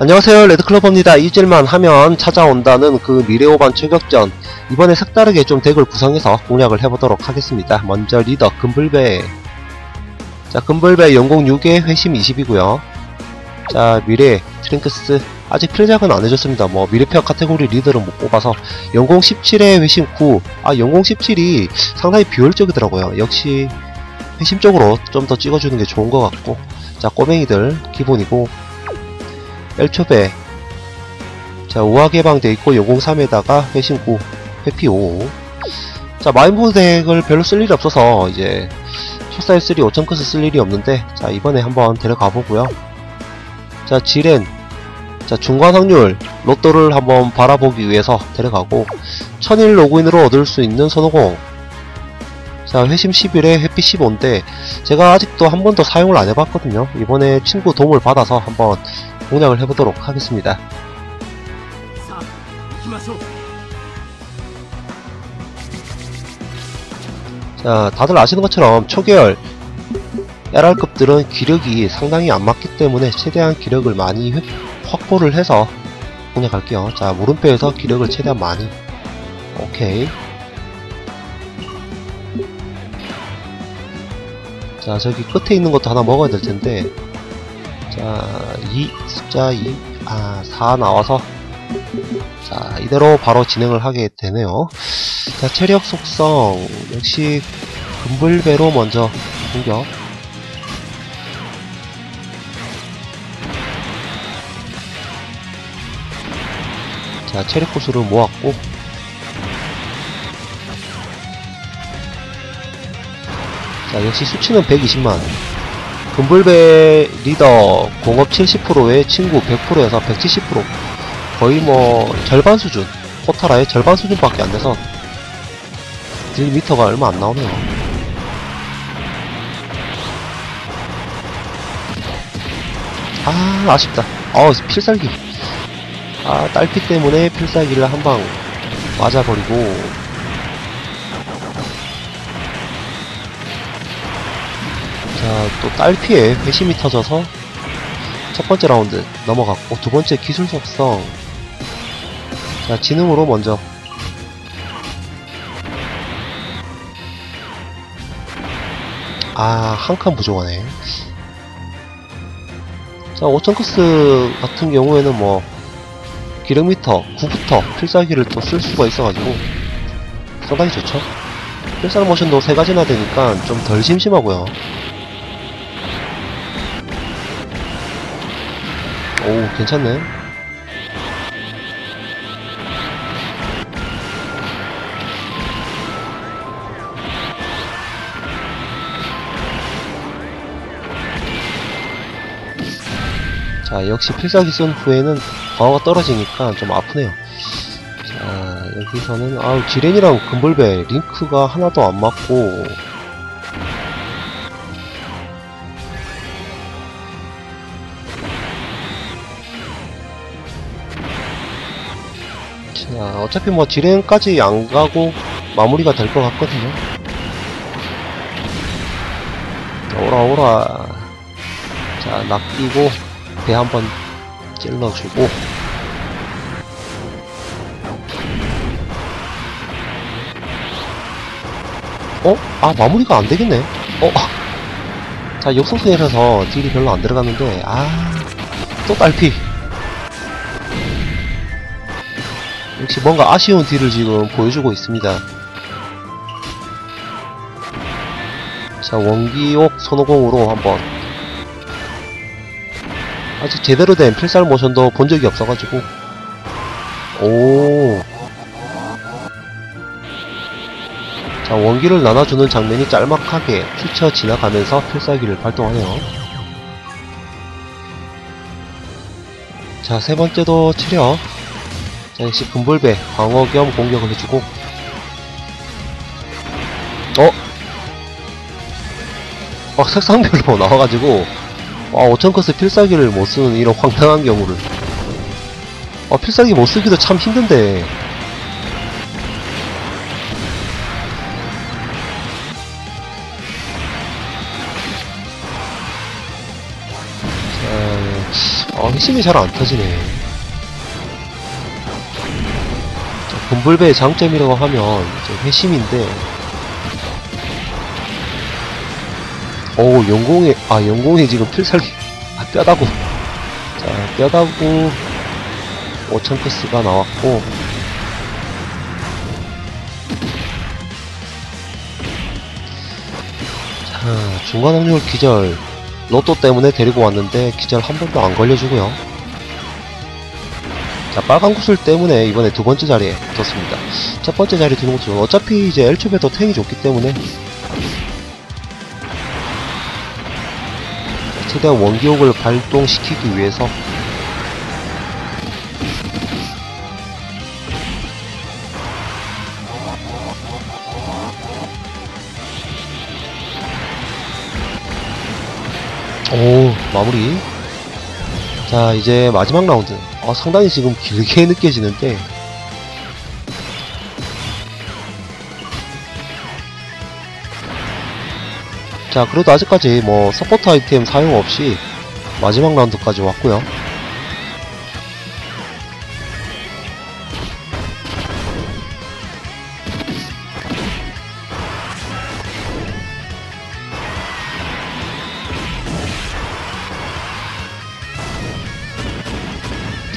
안녕하세요. 레드클로버입니다. 잊을만 하면 찾아온다는 그 미래오반 추격전. 이번에 색다르게 좀 덱을 구성해서 공략을 해보도록 하겠습니다. 먼저 리더 금불배. 자 금불배 연공 6에 회심 20이고요. 자 미래 트링크스 아직 필작은 안 해줬습니다. 뭐 미래페어 카테고리 리더를 못 뽑아서 연공 17에 회심 9아 연공 17이 상당히 비효율적이더라고요. 역시 회심 쪽으로 좀 더 찍어주는 게 좋은 것 같고 자 꼬맹이들 기본이고 1초배. 자 우화 개방돼 있고 요공 3에다가 회신 9 회피 5 자 마인보드 덱을 별로 쓸 일이 없어서 이제 초사일 3 5천크스 쓸 일이 없는데 자 이번에 한번 데려가 보고요. 자 지렌 자 중간 확률 로또를 한번 바라보기 위해서 데려가고 천일 로그인으로 얻을 수 있는 선호공. 자 회심 10일에 회피 15인데 제가 아직도 한 번도 사용을 안 해봤거든요. 이번에 친구 도움을 받아서 한번 공략을 해보도록 하겠습니다. 자 다들 아시는 것처럼 초계열 LR급들은 기력이 상당히 안 맞기 때문에 최대한 기력을 많이 획, 확보를 해서 공략할게요. 자, 물음표에서 기력을 최대한 많이. 오케이. 자, 저기 끝에 있는 것도 하나 먹어야 될 텐데. 자, 2, 숫자 2, 아, 4 나와서. 자, 이대로 바로 진행을 하게 되네요. 자, 체력 속성. 역시 금불배로 먼저 공격. 자, 체력 고수를 모았고. 자, 역시 수치는 120만. 금불배 리더 공업 70%에 친구 100%에서 170%. 거의 뭐 절반 수준. 포타라의 절반 수준밖에 안 돼서 딜 미터가 얼마 안 나오네요. 아, 아쉽다. 어, 필살기. 아, 딸피 때문에 필살기를 한 방 맞아버리고. 자, 또 딸피에 회심이 터져서 첫 번째 라운드 넘어갔고, 두 번째 기술 속성. 자, 지능으로 먼저 아, 한 칸 부족하네. 자, 5000크스 같은 경우에는 뭐, 기력미터 9부터 필살기를 또 쓸 수가 있어가지고, 상당히 좋죠. 필살 모션도 세 가지나 되니까 좀 덜 심심하고요. 오, 괜찮네. 자, 역시 필살기 쓴 후에는 방어가 떨어지니까 좀 아프네요. 자, 여기서는, 아우, 지렌이랑 금불배, 링크가 하나도 안 맞고, 자, 어차피 뭐 지렌까지 안 가고 마무리가 될 것 같거든요. 오라, 오라. 자, 낚이고, 배 한번 찔러주고. 어? 아 마무리가 안되겠네. 어? 자 역속성이라서 딜이 별로 안 들어갔는데 아또 딸피. 역시 뭔가 아쉬운 딜을 지금 보여주고 있습니다. 자 원기옥 손오공으로 한번 아직 제대로 된 필살 모션도 본 적이 없어가지고. 오. 자 원기를 나눠주는 장면이 짤막하게 스쳐 지나가면서 필살기를 발동하네요. 자 세번째도 체력. 자 역시 금불배 방어 겸 공격을 해주고. 어? 막 색상별로 나와가지고 아 5천커스 필살기를 못쓰는 이런 황당한 경우를. 아 필살기 못쓰기도 참 힘든데. 아 핵심이 잘 안터지네. 자, 분불배의 장점이라고 하면 핵심인데. 오 영공에 아 영공에 지금 필살기 아 뼈다구. 자 뼈다구 5천 패스가 나왔고. 자 중간 확률 기절. 로또 때문에 데리고 왔는데 기절 한 번도 안 걸려주고요. 자 빨간 구슬 때문에 이번에 두 번째 자리에 붙었습니다. 첫 번째 자리 두는 것도 어차피 이제 엘초베도 탱이 좋기 때문에 최대한 원기옥을 발동시키기 위해서 오 마무리. 자 이제 마지막 라운드. 어, 상당히 지금 길게 느껴지는데 자 그래도 아직까지 뭐 서포트 아이템 사용 없이 마지막 라운드까지 왔고요.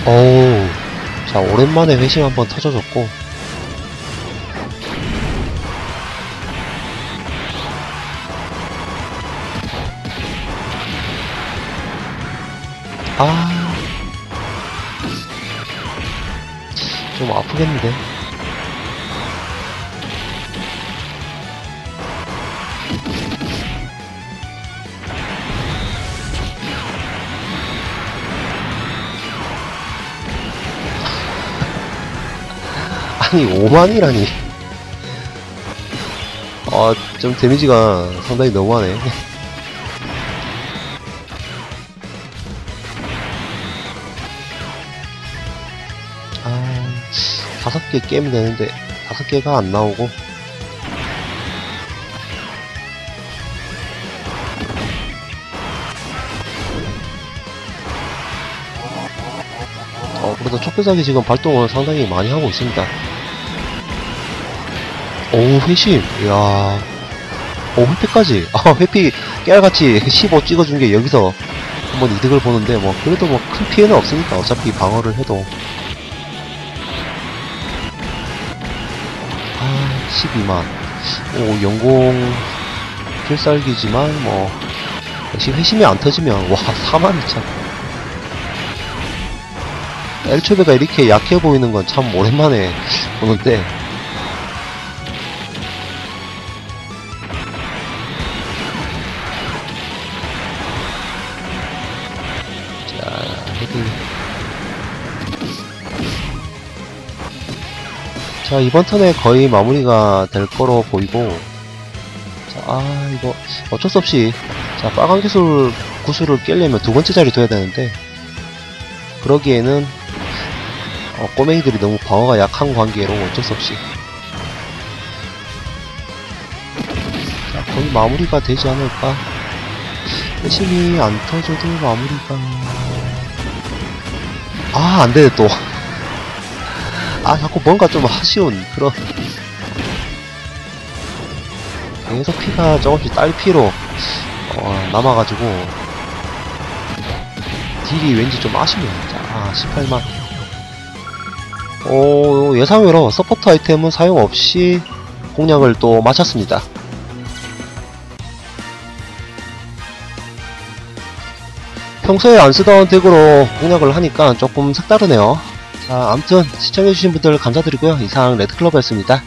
어우 자 오랜만에 회심 한번 터져줬고 아. 좀 아프겠는데. 아니, 5만이라니. 아, 좀 데미지가 상당히 너무하네. 개 깨면 되는데, 다섯 개가 안 나오고. 어, 그래도 촉배작이 지금 발동을 상당히 많이 하고 있습니다. 오우, 회심. 이야. 오, 회피까지. 아, 회피 깨알같이 15 찍어준 게 여기서 한번 이득을 보는데, 뭐, 그래도 뭐 큰 피해는 없으니까, 어차피 방어를 해도. 12만. 오, 영공 필살기지만, 뭐, 역시 회심이 안 터지면, 와, 4만이 참. 엘초베가 이렇게 약해 보이는 건 참 오랜만에 보는데, 자, 헤드. 자, 이번 턴에 거의 마무리가 될 거로 보이고, 자, 아, 이거 어쩔 수 없이, 자, 빨간 기술 구슬을 깨려면 두 번째 자리 둬야 되는데, 그러기에는, 어, 꼬맹이들이 너무 방어가 약한 관계로 어쩔 수 없이. 자, 거의 마무리가 되지 않을까. 열심히 안 터져도 마무리가. 아, 안 되네, 또. 아, 자꾸 뭔가 좀 아쉬운 그런. 계속 피가 조금씩 딸 피로, 어, 남아가지고. 딜이 왠지 좀 아쉽네요. 아, 18만. 오, 예상외로 서포트 아이템은 사용 없이 공략을 또 마쳤습니다. 평소에 안 쓰던 덱으로 공략을 하니까 조금 색다르네요. 자, 아무튼 시청해주신 분들 감사드리고요. 이상 레드클로버였습니다.